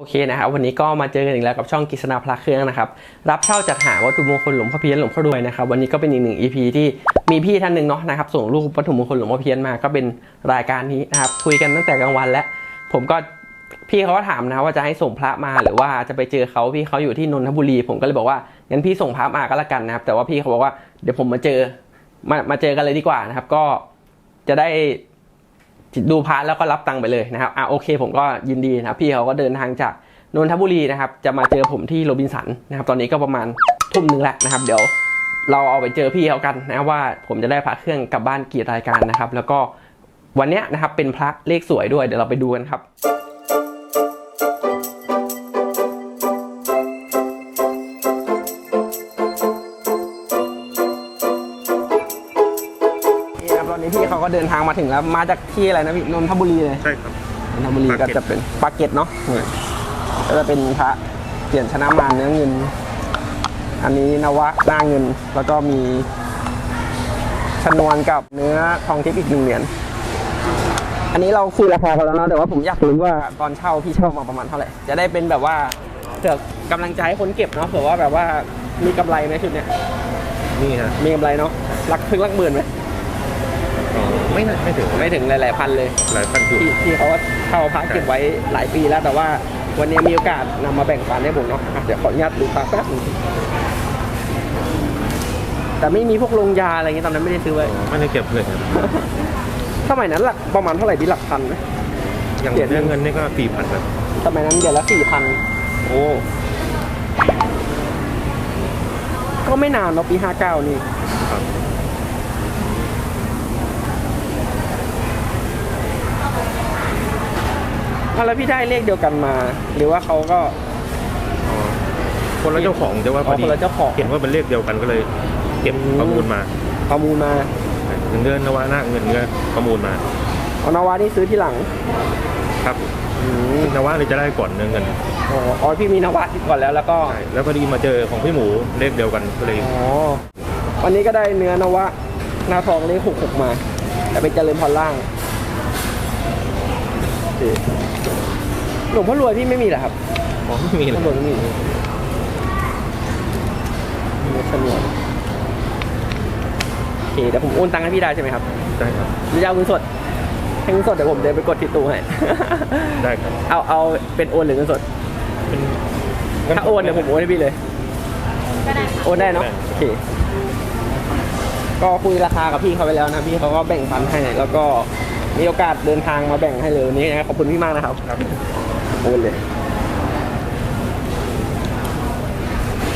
โอเคนะครับวันนี้ก็มาเจอกันอีกแล้วกับช่องกิษณาพระเครื่องนะครับรับเช่าจัดหาวัตถุมงคลหลวงพ่อเพี้ยนหลวงพ่อรวยนะครับวันนี้ก็เป็นอีกหนึ่ง EP ที่มีพี่ท่านหนึ่งเนาะนะครับส่งรูปวัตถุมงคลหลวงพ่อเพี้ยนมาก็เป็นรายการนี้นะครับคุยกันตั้งแต่กลางวันแล้ว ผมก็พี่เขาก็ถามนะว่าจะให้ส่งพระมาหรือว่าจะไปเจอเขาพี่เขาอยู่ที่นนทบุรี ผมก็เลยบอกว่างั้นพี่ส่งพระมาก็แล้วกันนะครับแต่ว่าพี่เขาบอกว่าเดี๋ยวผมมาเจอมามาเจอกันเลยดีกว่านะครับก็จะได้ ดูพาร์ทแล้วก็รับตังค์ไปเลยนะครับอะโอเค ผมก็ยินดีนะครับพี่เขาก็เดินทางจากนนทบุรีนะครับจะมาเจอผมที่โรบินสันนะครับตอนนี้ก็ประมาณทุ่มหนึ่งแล้วนะครับ เดี๋ยวเราเอาไปเจอพี่เขากันนะว่าผมจะได้พระเครื่องกลับบ้านกี่รายการนะครับ แล้วก็วันนี้นะครับเป็นพระเลขสวยด้วยเดี๋ยวเราไปดูกันครับ อนนี้พี่เขาก็เดินทางมาถึงแล้ว มาจากที่อะไรนะพี่นนทบุรีเลยใช่ครับนนทบุรีก็จะเป็นปากเก็ตเนาะนี่ก็จะเป็นพระเปลี่ยนชนะมารเนื้อเงิน อันนี้นวะหน้าเงิน แล้วก็มีชนวนกับเนื้อทองทิพย์อีกหนึ่งเหรียญอันนี้เราคุยราคากันแล้วเนาะแต่ว่าผมอยากรู้ว่าตอนเช่าพี่เช่ามาประมาณเท่าไหร่จะได้เป็นแบบว่าเกิดกำลังใจให้คนเก็บเนาะเผื่อว่าแบบว่ามีกำไรไหมชุดเนี้ยนี่ฮะมีกำไรเนาะหลักถึงหลักหมื่นไหมอ๋อ ไม่น่าไม่ถึงไม่ถึงหลายๆพันเลยหลายพันอยู่ที่ที่เขาเข้าพระเก็บไว้หลายปีแล้วแต่ว่าวันนี้มีโอกาสนำมาแบ่งปันให้ผมเนาะอะเดี๋ยวขออนุญาตดูพระแป๊บหนึงแต่ไม่มีพวกลงยาอะไรเงี้ยตอนนั้นไม่ได้ซื้อไว้ไม่ได้เก็บเลยครับสมัยนั้นหลักประมาณเท่าไหร่ดีหลักพันไหม อย่างเปลี่ยนเรื่องเงินนี่ก็สี่พันครับสมัยนั้นเดือนละสี่พันโอ้ก็ไม่นานเนาะปีห้าเก้านี่ครับ อะแล้วพี่ได้เลขเดียวกันมา หรือว่าเขาก็อ๋อคนละเจ้าของแต่ว่าพอดีอ๋อคนละเจ้าของเห็นว่าเป็นเลขเดียวกันก็เลย เก็บอืม ประมูลมาประมูลมาเงินเดือนนวาหน้าเงินก็ประมูลมาเอานาวานี่ซื้อที่หลังครับอืมนวาเลยจะได้ก่อนเนื้อเงินอ๋ออ๋อพี่มีนวะก่อนแล้วแล้วก็ ใช่แล้วพอดีมาเจอของพี่หมูเลขเดียวกันก็เลย อ๋อ วันนี้ก็ได้เนื้อนวะหน้าทองเลขหกหกมา แต่เป็นเจริญพรล่างนี่ หลวงพ่อรวยพี่ไม่มีเหรอครับอ๋อไม่มีหลเลวงพ่อรวยไม่มีมีสนวนโอเคเดี๋ยวผมโอนตังค์ให้พี่ได้ใช่ไหมครับได้ครับ หรือจะเอาเงินสดให้เงินสดเดี๋ยวผมเดินไปกดที่ตู้ให้ ได้ครับ เอาเอาเป็นโอนหรือเงินสด เป็นถ้าโอนเดี๋ยวผมโอนให้พี่เลยโอนได้เนาะโอเค ก็คุยราคากับพี่เขาไปแล้วนะพี่เขาก็แบ่งปันให้ แล้วก็มีโอกาสเดินทางมาแบ่งให้เลยวันนี้นะขอบคุณพี่มากนะครับ ครับ โอนเลย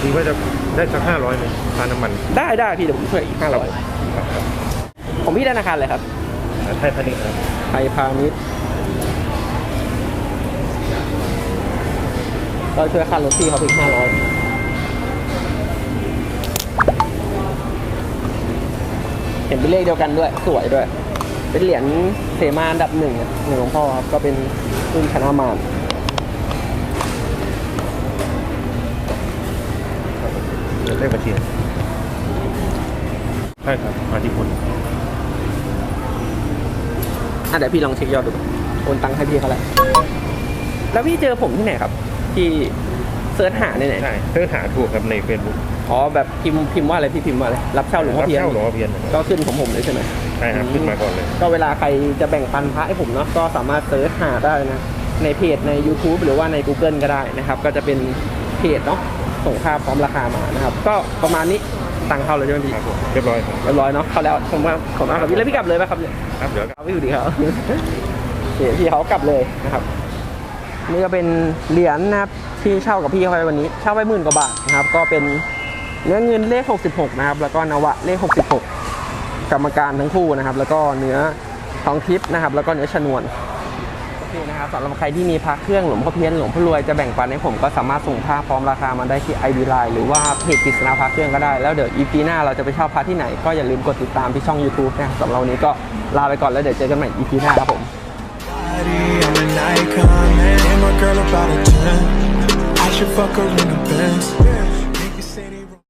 ดีว่าจะได้สักห้าร้อยไหมค่าน้ำมันได้ได้พี่เดี๋ยวผมช่วยอีกห้าร้อยครับครับของพี่ธนาคารเลยครับไทยพาณิชย์ครับไทยพาณิชย์เราช่วยค่ารถพี่เขาไปอีกห้าร้อยเห็นเป็นเลขเดียวกันด้วย สวยด้วย เป็นเหรียญเสมาอันดับหนึ่งอะหนึ่งหลวงพ่อครับ ก็เป็นรุ่นชนะมาร เลขบัญชีใช่ครับมาที่คนอะเดี๋ยวพี่ลองเช็คยอดดูโอนตังค์ให้พี่เขาแหละแล้วพี่เจอผมที่ไหนครับ ที่เซิร์ชหาในไหนใช่เพื่อหาถูกครับในเฟซบุ๊กอ๋อแบบพิมพ์พิมพ์ว่าอะไรพี่พิมพ์ว่าอะไรรับเช่าหลวงพ่อเพียนเช่าหลวงพ่อเพียนก็ขึ้นของผมเลยใช่ไหม ใช่ครับขึ้นมาก่อนเลยก็เวลาใครจะแบ่งปันพระให้ผมเนาะก็สามารถเซิร์ชหาได้นะ ในเพจใน YouTube หรือว่าใน Google ก็ได้นะครับ ก็จะเป็นเพจเนาะ ส่งภาพพร้อมราคามานะครับ ก็ประมาณนี้ตังค์เข้าเลยใช่ไหมพี่ครับผมเรียบร้อยครับเรียบร้อยเนาะเข้าแล้วผมว่าผมเอากับพี่แล้วพี่กลับเลยไหมครับเนี่ยครับเดี๋ยวเอาพี่อยู่ดีครับโอเคพี่เขากลับเลยนะครับนี่ก็เป็นเหรียญนะครับที่เช่ากับพี่เขาไปวันนี้ เช่าไปหมื่นกว่าบาทนะครับ ก็เป็นเนื้อเงินเลข 66 นะครับ แล้วก็นวะเลข 66 กรรมการทั้งคู่นะครับ แล้วก็เนื้อทองทิพย์นะครับ แล้วก็เนื้อชนวน โอเคนะครับสำหรับใครที่มีพระเครื่องหลวงพ่อเพี้ยนหลวงพ่อรวยจะแบ่งปันให้ผมก็สามารถส่งภาพพร้อมราคามาได้ที่ ID Line หรือว่าเพจกฤษณาพระเครื่องก็ได้แล้วเดี๋ยว EP หน้าเราจะไปเช่าพระที่ไหนก็อย่าลืมกดติดตามที่ช่อง YouTube นะครับสำหรับวันนี้ก็ลาไปก่อนแล้วเดี๋ยวเจอกันใหม่ EP หน้าครับผม I'm an icon. And my girl about a 10. I should fuck her in the Benz.